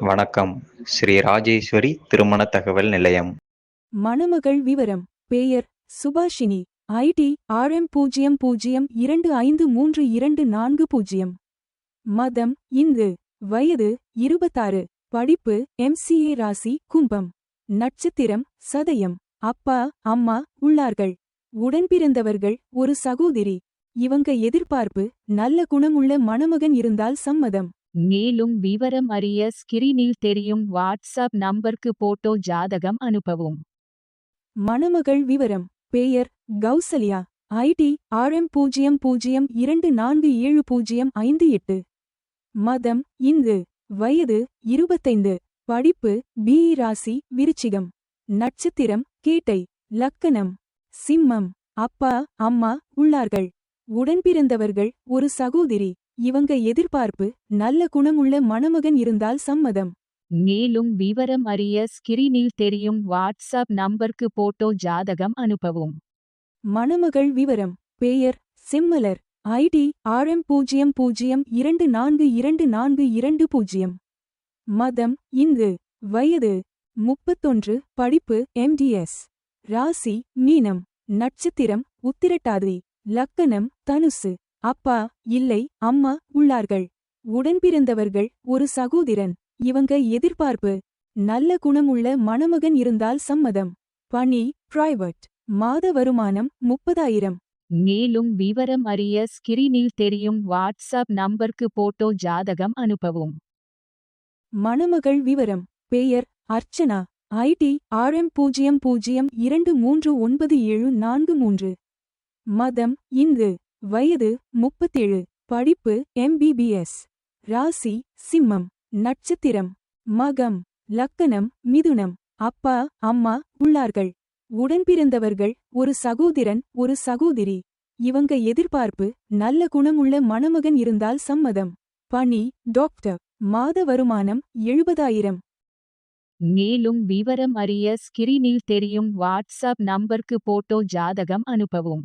வணக்கம். ஸ்ரீ ராஜேஸ்வரி திருமண தகவல் நிலையம். மணமகள் விவரம். பெயர் சுபாஷினி. ஐடி ஆர்எம் பூஜ்ஜியம் பூஜ்ஜியம் இரண்டு ஐந்து மூன்று இரண்டு நான்கு பூஜ்ஜியம். மதம் இந்து. வயது இருபத்தாறு. படிப்பு எம்சிஏ ராசி கும்பம். நட்சத்திரம் சதயம். அப்பா அம்மா உள்ளார்கள். உடன்பிறந்தவர்கள் ஒரு சகோதரி. இவங்க எதிர்பார்ப்பு நல்ல குணமுள்ள மணமகன் இருந்தால் சம்மதம். மேலும் விவரம் அறிய ஸ்கிரீனில் தெரியும் வாட்ஸ்அப் நம்பருக்கு போட்டோ ஜாதகம் அனுப்பவும். மணமகள் விவரம் பெயர் கௌசல்யா ஐடி ஆர்எம் பூஜ்ஜியம் பூஜ்ஜியம் இரண்டு நான்கு ஏழு பூஜ்ஜியம் ஐந்து எட்டு. மதம் இந்து வயது இருபத்தைந்து. படிப்பு பிஇ ராசி விருச்சிகம். நட்சத்திரம் கேட்டை லக்கணம். சிம்மம் அப்பா அம்மா உள்ளார்கள். உடன்பிறந்தவர்கள் ஒரு சகோதரி. இவங்க எதிர்பார்ப்பு நல்ல குணமுள்ள மணமகன் இருந்தால் சம்மதம். மேலும் விவரம் அறிய ஸ்கிரீனில் தெரியும் வாட்ஸ்அப் நம்பருக்கு போட்டோ ஜாதகம் அனுப்பவும். மணமகள் விவரம் பெயர் செம்மலர் ஐடி ஆர்எம் பூஜ்ஜியம் பூஜ்ஜியம் இரண்டு நான்கு இரண்டு நான்கு இரண்டு பூஜ்ஜியம். மதம் இந்து வயது முப்பத்தொன்று படிப்பு எம்டிஎஸ் ராசி மீனம் நட்சத்திரம் உத்திரட்டாதி லக்கணம் தனுசு. அப்பா இல்லை அம்மா உள்ளார்கள். உடன்பிறந்தவர்கள் ஒரு சகோதரன். இவங்க எதிர்பார்ப்பு. நல்ல குணமுள்ள மணமகன் இருந்தால் சம்மதம். பணி பிரைவேட் மாத வருமானம் முப்பதாயிரம். மேலும் விவரம் அறிய ஸ்கிரீனில் தெரியும் வாட்ஸ்அப் நம்பருக்கு போட்டோ ஜாதகம் அனுப்பவும். மணமகள் விவரம். பெயர் அர்ச்சனா. ஐடி ஆர்எம் பூஜ்ஜியம் பூஜ்ஜியம் இரண்டு மூன்று ஒன்பது ஏழு நான்கு மூன்று. மதம் இந்து. வயது முப்பத்தேழு. படிப்பு எம்பிபிஎஸ் ராசி சிம்மம். நட்சத்திரம். மகம். லக்கணம் மிதுனம். அப்பா அம்மா உள்ளார்கள். உடன்பிறந்தவர்கள் ஒரு சகோதரன் ஒரு சகோதரி. இவங்க எதிர்பார்ப்பு நல்ல குணமுள்ள மணமகன் இருந்தால் சம்மதம். பணி டாக்டர். மாத வருமானம் எழுபதாயிரம். மேலும் விவரம் அறிய ஸ்கிரீனில் தெரியும் வாட்ஸ்அப் நம்பருக்கு போட்டோ ஜாதகம் அனுப்பவும்.